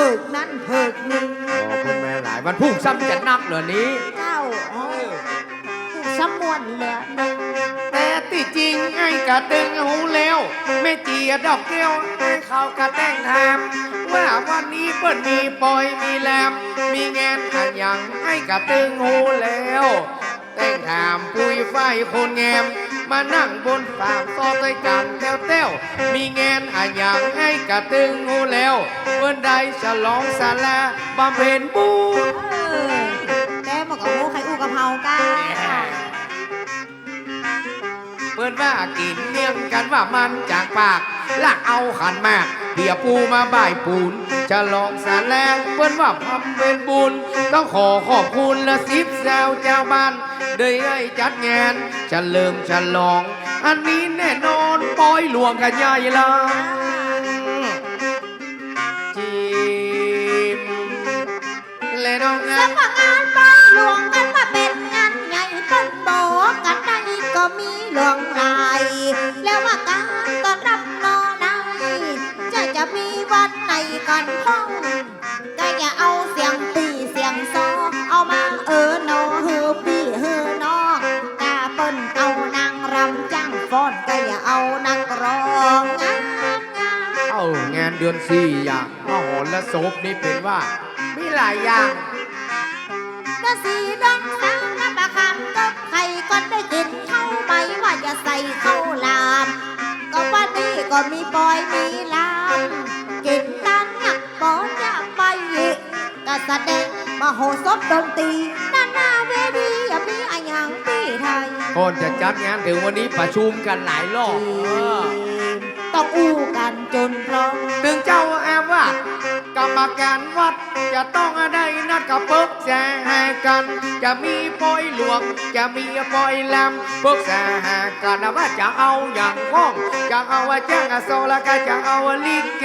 มาเพิกนั่นเพิกนี่โอ้คุณแม่หลายวันพุ่งซ้ำจะนักเหรอนี้ เจ้าอ๋อผู้สมวนเหลือหนึ่งแต่ที่จริงไอ้กะตึงหูแล้วแม่จีดอกแก้วไอ้เขากะแต่งทำว่าวันนี้เปิ้นมีปอยมีแลมมีงานขันยังไอ้กะตึงหูแล้ว แต่งถามปุยไฟคนแงม มานั่งบนฝากต่อใต้กันแต้วแต้วมีงานอะอย่างให้กะตึงหูแล้วเปิ้นได้ฉลองศาลาบำเพ็ญบุญเออแต่มันก็โอ้ใครอู้กะเพรากันเปิ้นว่ากินเมี่ยงกันว่ามันจากปากลากเอาขันมาก เบียวปูมาบ่ายปูนฉลองศาลาเปิ้นว่าทำเป็นบุญ ต้องขอขอบคุณละสิบแซวเจ้าบ้านได้ให้จัดงานจะเริ่มฉลอง อันนี้แน่นอนปอยหลวงกันใหญ่ละจิมและน้องแล้อัวนก็งานบ้านหลวงกันว่าเป็นงานใหญ่ต้นบอกกันได้ก็มีหลวงันพ้องก็อย่าเอาเสียงตีเสียงซอเอามาเออโนเฮือพีเฮือนอกกาเปิ้นเอานางรำจ้างฟ้อนก็อย่าเอานักร้องงานงานเอางานเดือนสี่อย่างมโหรและศพนี่เป็นว่ามีหลายอย่างนาสีดองสาวน้ำปลาคำก็ใครก็ได้กินเท่าไหมว่าจะใส่ข้าวลาม ก็วันนี้ก็มีปอยมีลา แสดงมโหสถดนตรีด้านหน้าเวทีอย่ามีอะไรอย่างที่ไทยก่อนจะจัดงานถึงวันนี้ประชุมกันหลายรอบเออต้องอู้กันจนพร้อมถึงเจ้าแอบว่ากรรมการวัด จะต้องได้นัดกับเบิกแสให้กัน จะมีปอยหลวง จะมีปอยแหลมเบิกแสให้กันนะว่าจะเอาอย่างห้องจะเอาว่าแจ้งอโซแล้วก็จะเอาลิเก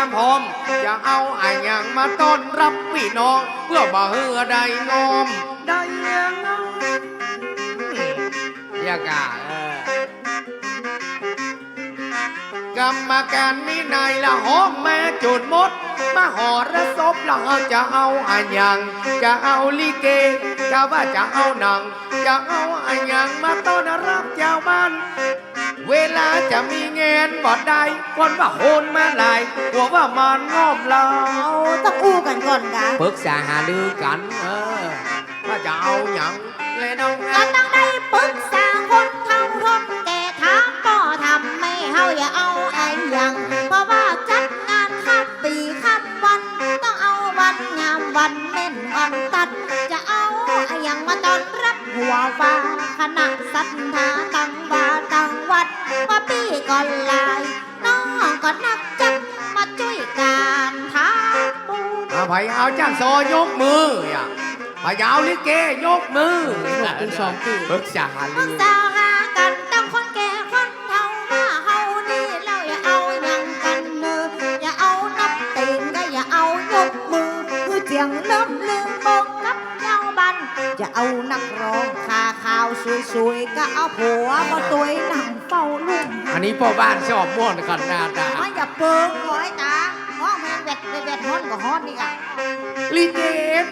ามพร้อมจะเอาอะอย่างมาต้อนรับพี่น้อง เพื่อบ่เฮือได้งอม ได้ยังอยากาเออกรรมการนี่นายละหองแม่จุดมด มาหอระศพละเฮาจะเอาอะอย่างจะเอาลิเกจะว่าจะเอาหนัง จะเอาอะอย่างมาต้อนรับเจ้าบ้าน เวลาจะมีเงินบ่ได้คนว่าโหนมาหลายกลัวว่ามันงอมเราเอาต้องอู้กันก่อนกะปรึกษาหารือกันเออว่าจะเอาอย่างเลยน้องก็อันต้องได้ปรึกษาคนเฒ่าคนแก่ถามพ่อทำไม่เฮาอย่าเอาไอ้หยัง เพราะว่าจัดงานข้ามปีข้ามวัน ต้องเอาวันงามวันเม่นวันตัด จะเอาไอ้หยังมาต้อนรับหัวฟ้าคณะศรัทธาตั้งวาตั้งวัด ว่าปีก่อนลายน้องก็นักจักมาช่วยการทำบุญเอาไผเอาจ้างโซยกมืออะไผเอาลิเกยกมือหกปีสองปีปรึกษาหามึรืงอสาวหากันตั้งคนแก่คนเฒ่ามาเฮานี่เราอย่าเอาหยังกันเนออย่าเอานับตีนก็อย่าเอายกมือคือเจียงเริ่มลืมบอกกับเจ้าบันจะเอานักร้องคาข่าวสวยๆก็เอาผัวมาตัวยนั่งเฝ้า ลุ่มอันนี้พ่อบ้านชอบม่วนกันหน้าตาไม่อย่าเปิงร้อยตาห้องแม่งเวดเวดเวดฮ้อนก็ฮ้อนนี่อะลิเก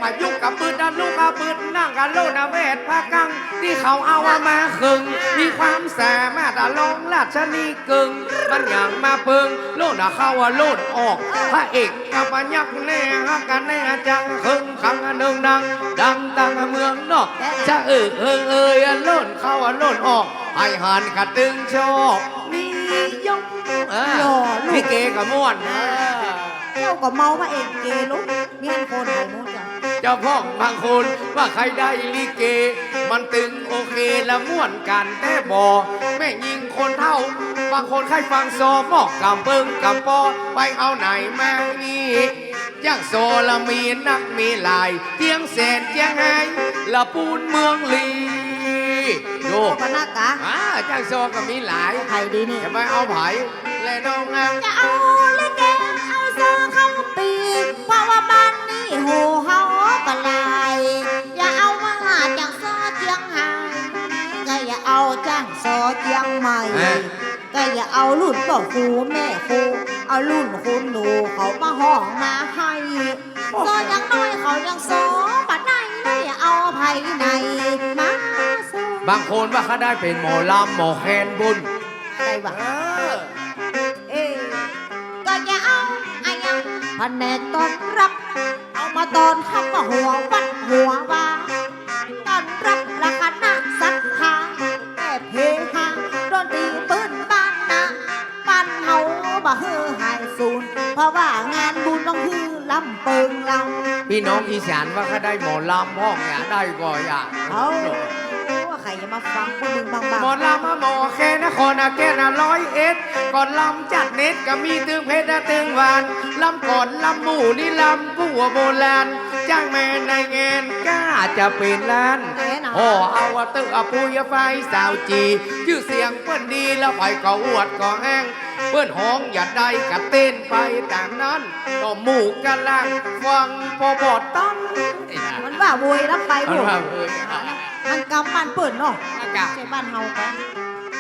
มายุกกับปืนดันลูกกับปืนนั่งกันโลนาเวทพากัง ที่เขาเอามาขึง มีความสามารถอะลองราชนีกึ่งมันอย่างมาเพิงโลดอะเข้าว่าโลดออกพระเอกกับปัญญักแน่ฮักกันแน่จังขึงขังอันหนึ่งดัง ดังตังเมืองนอกจะเออเออเอยอันโลดเข้าอันโลดออก ไอหันกระตึงชอบนิยมเออลิเกกับม่วนเออเจ้าก็เมามาเองเกลุกเมียนคนไหนนู้นจ้ะเจ้าพ่องบางคนว่าใครได้ลิเก มันตึงโอเคและม่วนกันแต่บอแม่ยิงคนเท่า บางคนใครฟังโซมอกกำปึงกำปอไปเอาไหนมานี่ย่างโซละมีนักมีหลายเทียงแสนเทียงไห้ละปูนเมืองลี โยก็ก็นักกะอ่าจ้างโซก็มีหลายใครดีนี่จะไปเอาไผ่และน้องงามจะเอาลิเกเอาเสื้อเข้าปีกเพราะว่าบ้านนี้โหเฮาก็ลายอย่าเอามาหาจากซอเจียงไฮ้ก็อย่าเอาจ้างซอเจียงใหม่ก็อย่าเอารุ่นพ่อครูแม่ครูเอารุ่นคุณหนูเขามาห้องมาให้โซยังน้อยเขายังโซปัดไหนเลยเอาไผ่ในมาโซ บางคนว่าเขาได้เป็นหมอลำหมอแคนบุญ อะไรวะเออเอ้ก็อย่าเอาอายังแผนกต้อนรับ เอามาตอนขับมาหัววัดหัวว่าต้อนรับราคาหนักศรัทธาแอบเฮฮาดนตรีปืนบ้านนาบ้านเฮาบ่ฮือหายสูญเพราะว่างานบุญต้องฮือลำเปิงเราพี่น้องอีสานว่าเขาได้หมอลำห้องอย่าได้ก็อย่าเอาว่าใคร จะมาฟังพวกมึงบ้างบ้างหมอลำมาหมอแคนนครอาแกนะร้อยเอ็ดก่อนลำจัดเน็ตก็มีตึงเพชรและตึงหวานลำก่อนลำหมู่นี่ลำผู้โบราณจ้างแม่ในเงินกล้าจะเป็นล้านแน่นอนโอ้เอาว่าตึกเอาปุยไฟสาวจีชื่อเสียงเปิ้นดีแล้วไปก็อวดก็แห้ง เปิ้นห้องอย่าได้กะเต้นไปตามนั้นก็หมู่กันลังฟังพอบอดตั้งมันว่าโวยรับไปพมันวกว่าเอ้ยมันกำมันเปิดเนาะอากาศ ใช่บ้านเฮาปะ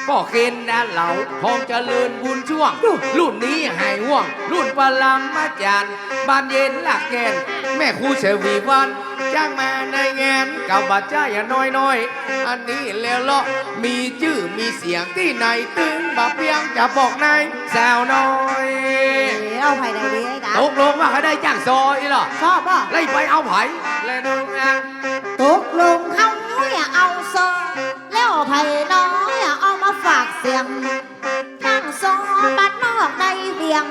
ก็เคนนะเหล่าทองเจริญบุญช่วง รุ่นนี้หายห่วง รุ่นปลังมาจานบานเย็นหลักแกน แม่ครูเฉวีวันจ้างมาในงานกับบัตรใจอย่าน้อยน้อยๆอันนี้แล้วเลาะมีชื่อมีเสียงที่ไหนตึงบับเพียงจะบอกนายสาวน้อยเอ๋เอาไผ่ไหนดีไอ้ตาตกลงว่าเขาได้จ้างซอยเหรอชอบป่ะไล่ไปเอาไผ่แล้วน้องอะตกลงเขาอย่าเอาโซแล้วไผ่น้อยเอามาฝากเสียงตั้งโซบัดนอกในเวียง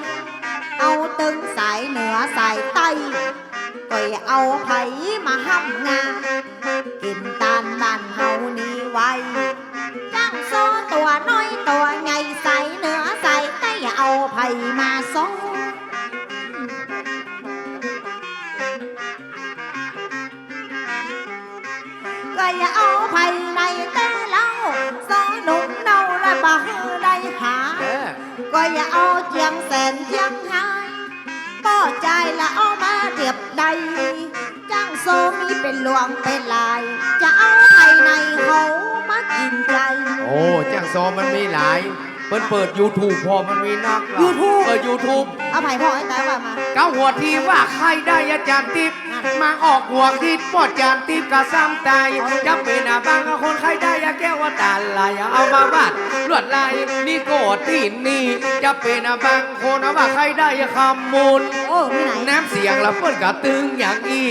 เอาตึงสายเหนือสายใต้ ก็อย่าเอาไผ่มาห้ำงากินตานบ้านเฮานี้ไว้ตั้งโซตัวน้อยตัวใหญ่ใส่เหนือใส่ใต้อย่าเอาไผ่มาโซก็อย่าเอาภายในแต่เล่าสอหนุ่มเนาและบ่ฮือได้หาเออก็อย่าเอาเจียงแสนเจียงหาย ป่อใจละเอามาเรียบใดจ้างโซมีเป็นหลวงเป็นลาย จะเอาภายในเขามากินใจ โอ้จ้างโซมันมีหลาย เปิดเปิด YouTube พอมันมีนักล่ะ YouTube เปิด YouTube เอาไผ่พ่อไอ้ตาว่ามา เก้าหัวทีว่าใครได้อาจารย์ติบมาออกหัวคิดปอดจานติบกะซ้ำตายจะเป็นอาบางคนใครได้อาแก้วว่าตาลายเอามาบ้านลวดลายนี่โกดตีนนี่จะเป็นอาบางคนเอาว่าใครได้คำมูล โอ้มีไหน น้ำเสียงละเปิ้นกะตึงอย่างอี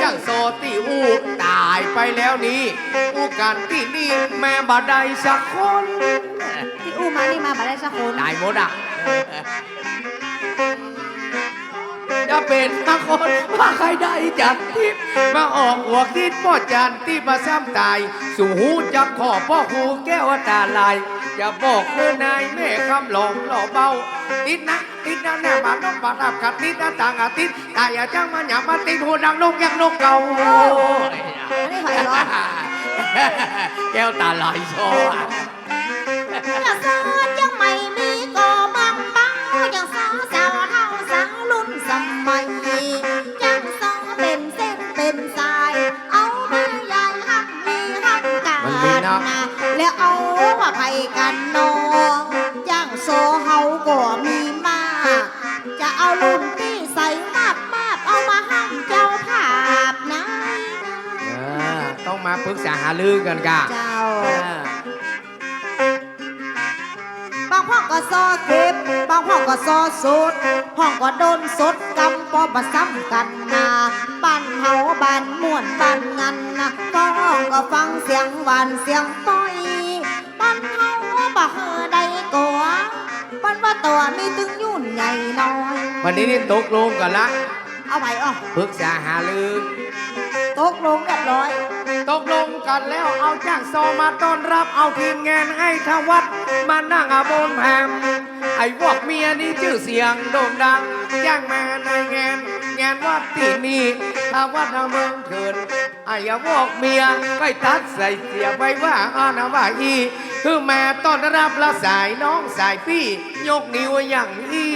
อย่างโซตีอูตายไปแล้วนี่อูกันที่นี่แม่บาได้สักคน ที่อู้มานี่มาบ่ได้สักคนตายหมดอะจะเป็นบางคนว่าใครได้จัดทิพย์มาออกหัวคิดพ่อจันที่มาซ้ำตาย สู่หูจับขอพ่อครูแก้วตาลายอย่าบอกเพื่อนายแม่คำหลงหล่อเบาติดนะติดนะแน่มาน้องปาดับขัดติดนะต่างอาทิตย์ตายอย่าจ้างมันอย่ามาติดหูดังนกยังนกเก่าอันนี้ไผ่เหรอแก้วตาลายโซ่ กษาหารือกันกะเจ้าเออบางพ่อก็ซอเก็บบางพ่อก็ซอสุดห้องก็โดนสดกำปอมาซ้ำกันนาบ้านเฮาบ้านม่วนบ้านงันนะฟ้องก็ฟังเสียงหวานเสียงต้อยบ้านเฮาบ่เฮอใดกัวบ้านว่าตัวมีตึงยุ่นใหญ่น้อยวันนี้นี่ตกลงกันละเอาไปอะปรึกษาหารือตกลงเรียบร้อย ตกลงกันแล้วเอาจ้างซอมาต้อนรับเอาทีมงานให้ทวัดมานั่งอาบนแฮมไอ้พวกเมียนี่ชื่อเสียงโด่งดังจ้างมาในงานงานวัดที่นี่ทวัดเมืองเถินไอ้พวกเมียก็ตัดใส่เสียไปว่าอานาว่าอีคือแม่ต้อนรับละสายน้องสายพี่ ยกนิ้วอย่างอี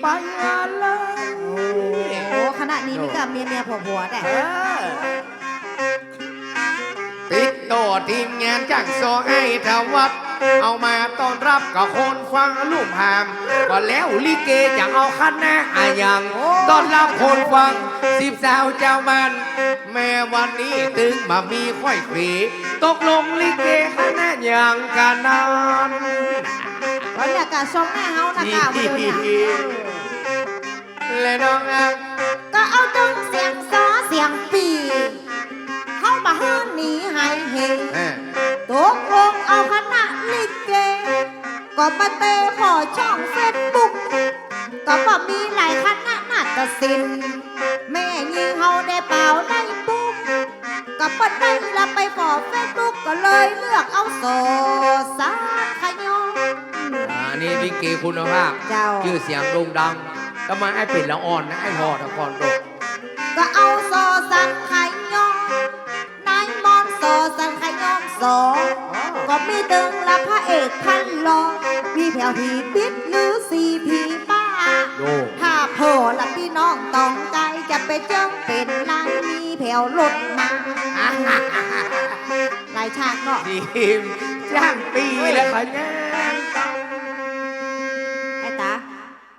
ไปอะไรโอ้ขณะนี้มีกับเมียเมียผัวผัวแต่ เออติดต่อทีมงานจ้างซอให้ทวัดเอามาต้อนรับกับคนฟังลุ่มหามก็แล้วลิเกจะเอาคณะอะยังต้อนรับคนฟังสิบสาวเจ้ามัน แม่วันนี้ตึงมามีค่อยขรีตกลงลิเกคณะอย่างกันนั้นบรรยากาศทรงแม่เฮานะคะมาดูเนี่ยและน้องอะก็ ตกลงเอาคณะลิเก ก็มาเตะพอช่องเฟซบุ๊กก็บ่มีหลายคณะนาฏศิลป์แม่ยิงเฮาได้เปล่าได้ปุ๊บก็บ่ได้ละไปฟอเฟซบุ๊กก็เลยเลือกเอาโซสาขยองอ่านี่ลิเกคุณภาพ เจ้า ชื่อเสียงโด่งดังก็มาไอ้เป็นละอ่อนนะไอ้พอตะคอนโด ก็มีตึงละพระเอกพันลอมีแผวผีปิดหรือสีผีป้าโดถ้าโผล่ละพี่น้องต้องใจจะไปเจ้าเป็นนางมีแผวหลุดมาหลายฉากเนาะทีมจ้างปีแล้วขยันไอ้ตา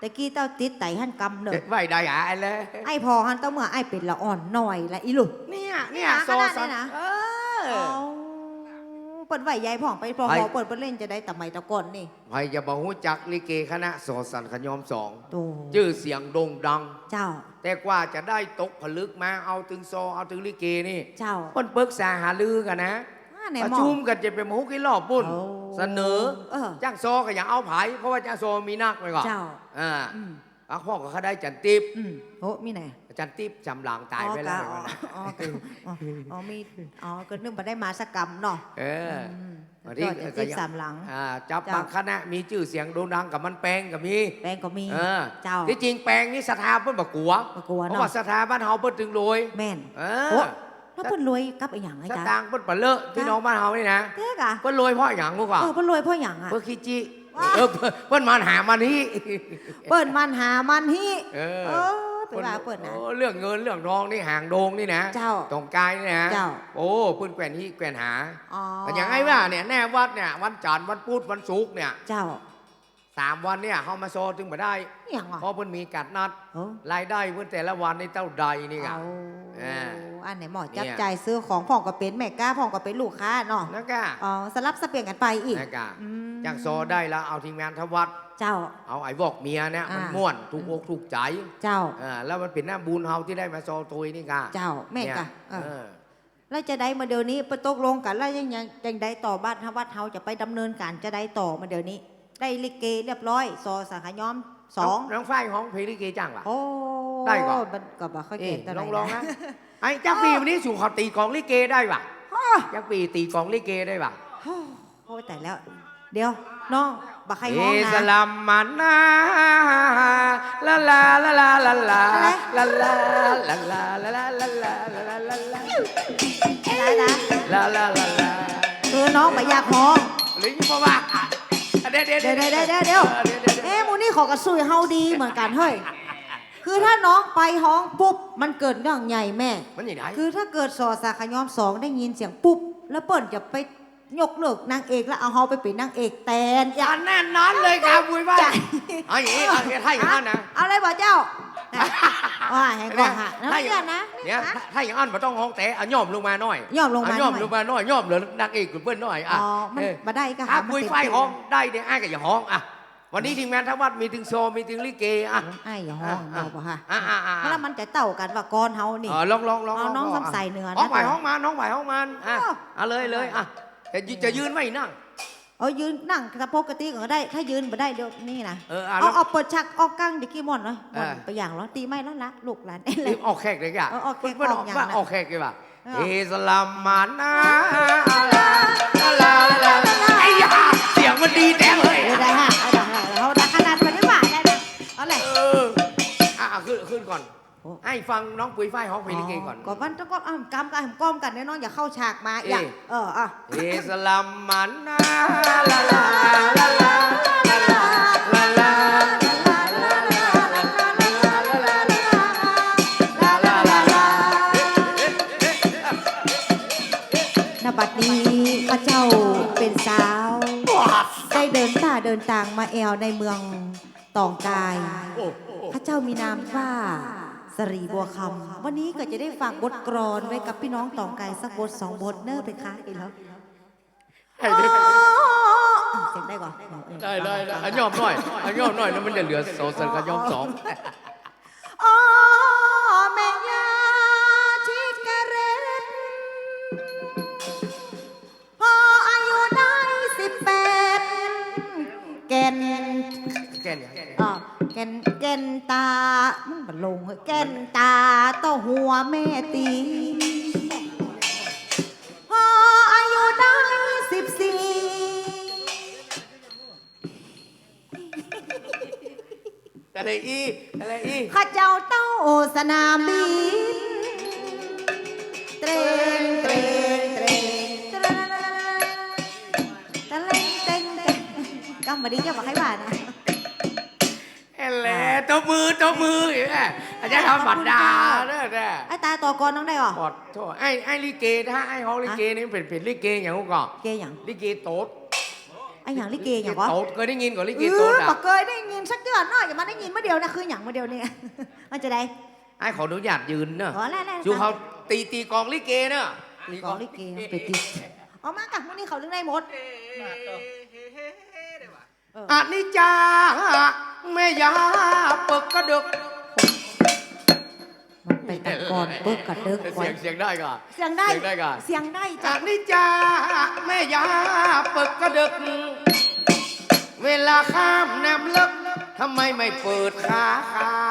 ตะกี้เต้าติดไตหันกำเนอะไม่ได้อะไอ้เลยไอ้พอหันเต้าเมื่อไอ้เป็นละอ่อนหน่อยละอีลูกเนี่ยเนี่ยนะโซขนาดซันนี้นะเอเอาอ เปิดไหวยายพ่องไปพอไปหอเปิดเปิดเล่นจะได้แต่ไม่ตะก่อนนี่ใครจะบอกหูจักลิเกคณะโซสันขยอมสองโตชื่อเสียงโด่งดัง เจ้า แต่กว่าจะได้ตกผลึกมาเอาถึงโซเอาถึงลิเกนี่ เจ้าเปิ้นปรึกษาหาลือกันนะอ่าไหนประหมอชุมกันจะเป็นหมูกี่รอบปุ่นโอ้เสนอเออจ้างโซก็อย่างเอาไผ่เพราะว่าจ้างโซมีนักไปก่อนเจ้าอ่าอืมอะพ่อก็เขาได้จันติบอืมโอ้มีไหนจันติบจำหลังตายไปแล้วอ๋ออ๋ออ๋ออ๋ออ๋อมีอ๋อก็นึกมาได้มาสกรรมเนาะเออมวันนี้ก็จะก็จิ้ยังสามหลังอ่าจับเจ้าบางคณะมีชื่อเสียงโด่งดังกับมันแปลงกับมีแปลงก็มีเออเจ้าที่จริงแปลงนี่สถาเปิ้นบักกัวบ่กลัวเพราะเนาะว่าสถาบ้านเฮาเปิ้นถึงรวยแม่นเอโอ้อแล้วเพิ่นรวยกับไอ้หยังไอ้สจ๊ะตางค์เปิ้นปะเลอะพี่น้องบ้านเฮานี่นะเท่กะเปิ้นรวยเพราะหยังกูกว่าเออเพิ่นรวยเพราะหยังอะเปิ้นขี้จิว้าเออเปิ้นเปิ้นมาหามันนี่เปิ้นมันหามันฮีเออ เออไปว่าเปิ้นนะ โอ้เรื่องเงินเรื่องทองนี่ห่างโดงนี่นะเจ้า ตรงกายนี่นะเจ้า โอ้เปิ้นแกว่นที่แกว่นหาอ๋อแต่อย่างไอ้ว่าเนี่ยแน่วัดเนี่ยวันจันทร์วันพุธวันศุกร์เนี่ยเจ้าสามวันเนี่ยเขามาโซถึงมาได้อหยังอะเพราะเพิ่นมีกัดนัดเออรายได้เพิ่นแต่ละวันนี่เท่าใดนี่ไงเอาเอออันไหนหมอจับเนี่ยจ่ายซื้อของพ่องก็เป็นแม่ก้าพ่องก็เป็นลูกค้าเนาะนะกะอ๋อสลับสเปลี่ยนกันไปอีกนะกะ อืม จากโซได้แล้วเอาทีมงานทวัดเจ้า เอาไอ้บอกเมียเนี่ยอ่ามัมันม่วนถูกอกถูกใจเจ้า เออแล้วมันเป็นหน้าบุญเฮาที่ได้มาโซตุยนี่กะเจ้าแม่เนี่ยกะเออเออ แล้วจะได้มาเดี๋ยวนี้ไปตกลงกันแล้วยังยังยังได้ต่อบ้านทวัดเฮาจะไปดำเนินการจะได้ต่อมาเดี๋ยวนี้ ได้ลิเกเรียบร้อยซอสาขาย้อมสองน้องฝ้ายห้องเพลงลิเกจังวะ โอ้ได้ก่อน มันก็บอกเขาเอ้เก่ยงตะลไหองนลองนะไอ้จักปีวันนี้สู่เขาตีกลองลิเกได้ปะจักปีตีกลองลิเกได้ปะโอ้ยแต่แล้ว เดี๋ยวน้องบักใครเอห้องสนะลัมมันนาลาลาลาลาลาลาลาลาลาลาลาลาลาลาลาลาลาลาได้นะลาลาลาลาคือน้องไปอยากห้องหรือยี่ปะวะเดี๋ยวเดี๋ยวเดี๋ยวเดี๋ยวเดี๋ยวเดี๋ยวเอ๊ะมูนี่ขอกระซุยเฮาดีเหมือนกันเฮ้ย คือถ้าน้องไปห้องปุ๊บ มันเกิดเรื่องใหญ่แม่ มันยังไงคือถ้าเกิดสอสาขย้อมสองได้ยินเสียงปุ๊บ แล้วเปิ้นจะไป ยกเลิกนางเอกแล้วเอาเฮาไปเป็นนางเอกแทนอย่าอันแน่นอนเลยครับบุยว่าใจเอาอย่างนี้เอาอย่างนี้ถ้าอย่างนั้นนะ เอาเลยบ่เจ้าน่ะว่าแหงก่อนฮะนะถ้าไม่อย่างเชื่อนะเนี่ยฮะถ้าอย่างนั้นมันต้องห้องแต่เอาย่อมลงมาหน่อยย่อมลงมาะย่อมหน่อยลงมาหน่อยย่อมเหลือนางเอกหรือเพื่อนหน่อยอ๋อะอมันเออมาได้ก็ถ้าหาคุยไฟห้องได้เนี่ยอ้ายก็อย่าห้องอะวันนี้ทีมงานทั้งวัดมีถึงโซมีถึงลิเกอะไอ้อย่าห้องเราบ่ฮะอะอะอะแล้วมันจะเต่ากันว่าก่อนเฮานี่เออลองลองลองเอาน้องลสำใส่เนื้อนะห้องใหม่เดี๋ยวห้องมาน้องใหม่ห้องมันอะอ้าวเอาเลยเลยอะ จะยืนจะยืนไม่นั่ง เอายืนนั่งถ้าปกติก็ได้ ถ้ายืนบ่ได้เดี๋ยวนี่นะเอออะเอาแล้วเอาเปิดชักออกกั้งดิกี้มอนเลยเออไปอย่างแล้วตีไม่แล้วละลูกหลานเอ้ยเลรียบออกแขกเลยอะเออออกแขกเพื่อนๆออออกกอย่างว่านะออกแขกเลยป่ะเออเอสลามมานาลาลาลาลาลาไอ้ยาเสียงมันดีแดงเลย ไอ้ฟังน้องปุ๋ยฝ้ายฮองเพลงลิเกก่อน ก่อนวันต้องก็อ้ำกำกันอ้ก้อมกันแน่นอนอย่าเข้าฉากมาอย่าเอออะเอสลัมมันนาลาลาลาลาลาลาลาบัดนี้พระเจ้าเป็นสาว ได้เดินป่าเดินต่างมาแอวในเมืองตองกาย พระเจ้ามีนามว่า รีบัวคำวันนี้ก็จะได้ฝากบทกรอนไว้กับพี่น้องตองกายสักบทสองบทเนอร์ไปคะอีกแล้วให้ได้เสียงได้ก่อนได้ได้ได้อันยอมหน่อยอันยอมหน่อยแล้วมันจะเหลือสองสันก็ยอมสอง นามบินเตรงเตรงเตรงเตรงเตรงเตรงเตรงกำมาดีเจ้าบอกให้ว่านะแอนแหละตัวมือตัวมืออย่างเงี้ยอาจารย์ทำบัตรดาเนี่ยแน่ไอ้ตาต่อกรน้องได้หรอขอโทษไอ้ไอ้ลิเกถ้าไอ้ฮองลิเกนี่เป็นเป็นลิเกอย่างกูก่อนเกอย์หยังลิเกโต๊ดไอ้หยังลิเกหยังวะโต๊ดเคยได้ยินก่อนลิเกโต๊ดอะเคยได้ยินสักเดือนน้อยอย่ามาได้ยินเมื่อเดียวนะคือหยังเมื่อเดียวเนี่ยมันจะได้ ไอ้ขออนุญาตยืนเนอะขอแล่ๆจูเขาตีตีกลองลิเกเนอะกองลิเกไปติดเอามากับพวกนี้เขาเรื่องได้หมดเอออันนี้จ้าแม่ยาปึกกระดึกมันไปแต่ก่อนเบิกกัดเดิกไว้เสียงเสียงได้ก่อนเสียงได้เสียงได้ก่อนเสียงได้จ้ะอันนี้จ้าแม่ยาปึกกระดึก เวลาข้ามน้ำลึกทำไมไม่เปิดขาขาว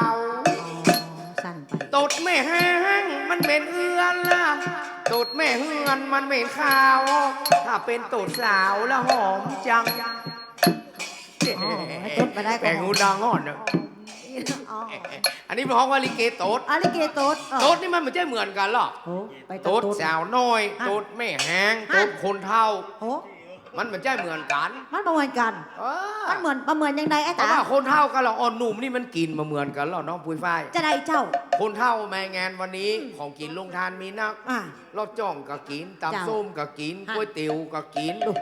อ๋อสั้นไป ตดไม่แห้งมันเป็นเอื้อนล่ะตดไม่เฮือนมันเป็นข้าว ถ้าเป็นตดสาวแล้วหอมจังอ๋อให้ตดมาได้ก็แบ่งหูดังอ่อนเนอะอ๋ออันนี้เป็นห้องว่าลิเกตดอาลิเกโต๊ดเออ ตดนี่มันไม่ใช่เหมือนกันหรอกโอ้ไปตดสาวน้อยฮะ ตดไม่แห้งฮะตดคนเท่า โอ้ มันไม่ใช่เหมือนกันมันประเมินกันเออมันเหมือนประเมินยังไงไอ้เพราะตาว่าคนเท่ากับเราอ่อนหนุ่มนี่มันกินมาเหมือนกันหรอน้องปุ้ยฝ้าย จะได้เจ้า คนเท่าแม่งานวันนี้ของกินลงทานมีนักอ่าเราจ้องก็กินจ้ะตำส้มก็กินฮะ ก๋วยเตี๋ยวก็กินดู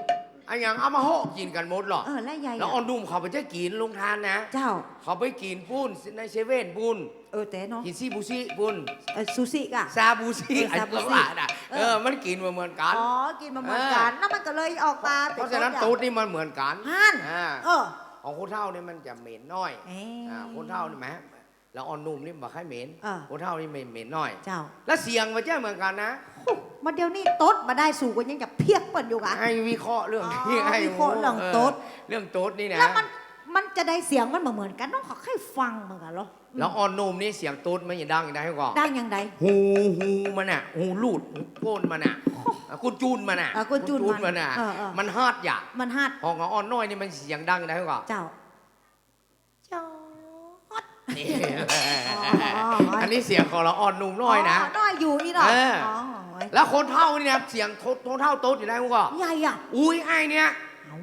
อันอย่างเอามาโหกกินกันหมดหรอกเออและใหญ่แล้วอะอ่อนหนุ่มเขาไปจะกินลงทานนะ เจ้า เขาไปกินปุ้นในเซเว่นปุ้นเออแต่เนาะกินซีบูซีปุ้นเออซูซิกะซาบูซีเออไอ้ซาบูก็ซิว่าน่ะเออเออมันกินมาเหมือนกันอ๋อกินมาเหมือนกันแล้วมันก็เลยออกมาเพราะฉะนั้นตุ๊ตูดดนี่มันเหมือนกันฮั่นอ่าเออของคนเท่านี่มันจะเหม็นน้อยเอ้ยอ่าคนเท่านี่ไหม แล้วอ่อนหนุ่มนี่บอกให้เหม็นเออคนเท่านี่ไม่เหม็นน้อย เจ้า แล้วเสียงมันจะเหมือนกันนะมาเดี๋ยวนี้โต๊ดมาได้สู่กันยังจะเพียกเปิดอยู่กะ ให้วิเคราะห์เรื่องอ๋อนี้ให้วิเคราะห์เรื่องโต๊ด เรื่องโต๊ดนี่นะแล้วมันมันจะได้เสียงมันเหมือนกันน้องขอให้ฟังเหมือนกันเหรอแล้วอ่อนนุ่มนี่เสียงโต๊ดมันอย่าดังอย่างไรให้ก่อน ได้ยังไง หูหูมันอะหูลูดหูโกนมันอะอะกุจูนมันอะอะกุจูนมันมันอะเออเออ มันฮาดอย่ามันฮัดห้องของอ่อนน้อยนี่มันเสียงดังอย่างไรให้ก่อนเจ้าเจ้าฮัด นี่อ๋ออันนี้เสียงของเราอ่อนนุ่มน้อยนะ น้อยอยู่นี่เนาะเอออ๋อแล้วคนเท่านี่นะเสียงโทโทเท่าโต๊ดอยู่ไหนกูก็ ใหญ่อะอุ้ยไอ้เนี่ยเอา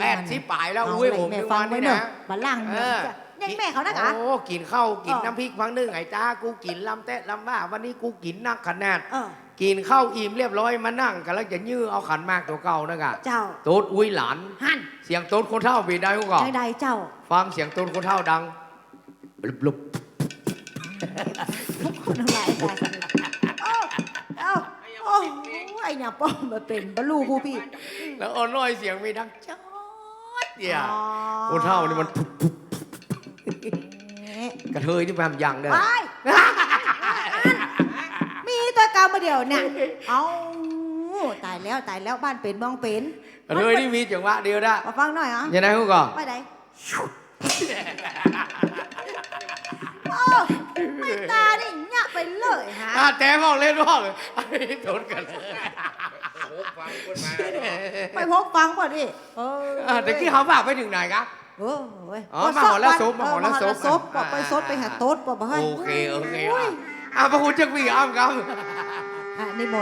แปดสิบปลายแล้วเาอุ้ยเลผมแม่นึกฟังว่าไว้นี่เนอะนะบัลลังก์เอเนี่ยอยังแม่เขานะกะ โอ้กินข้าวกินเออน้ำพริกพังนึ่งไอ้จ้ากูกินลำแตะลำว่าวันนี้กูกินนักขนาด เออ กินข้าวอิ่มเรียบร้อยมานั่งกันแล้วจะยื้อเอาขันมากตัวเก่านะกะเจ้าโต๊ดอุ้ยหลาน หันเสียงโต๊ดคนเท่าบีได้กูก่อนยังใดเจ้า ฟังเสียงโต๊ดคนเท่าดัง บลุบลุบทุกคนทั้งหลายตายเอ้าเอ้าโอ้ไอ้เนี่ยป้อมมาเป็นบรรลูผู้พี่แล้วอ่อนน้อยเสียงมีดังจอดเนี่ยอ๋อคนเท่านี่มันพุบพุบกระเทยที่พามยังเด้อไปมีตัวกรรมมาเดียวเนี่ยเอาตายแล้วตายแล้วบ้านเป็นเมืองเป็นกระเทยนี่มีจังหวะเดียวได้มาฟังหน่อยเหรอะยังไงกูก่อนไปไหน ไม่ตานี่เงี้ยไปเลยฮะอะแต่บอกเล่นบอกเลยไอ้โดนกันเลยไปพกฟังก่อนดิเอออะแต่กี้เขาฝากไปถึงไหนครับ เออเว้ยอ๋อมาหอแล้วซบมาหอแล้วซบซบบอกไปซดไปหาโต๊ดบอกมาให้โอเคโอเคโอ้ยอะอะพระคุณจักรีอ้ามครับ อะนิมนต์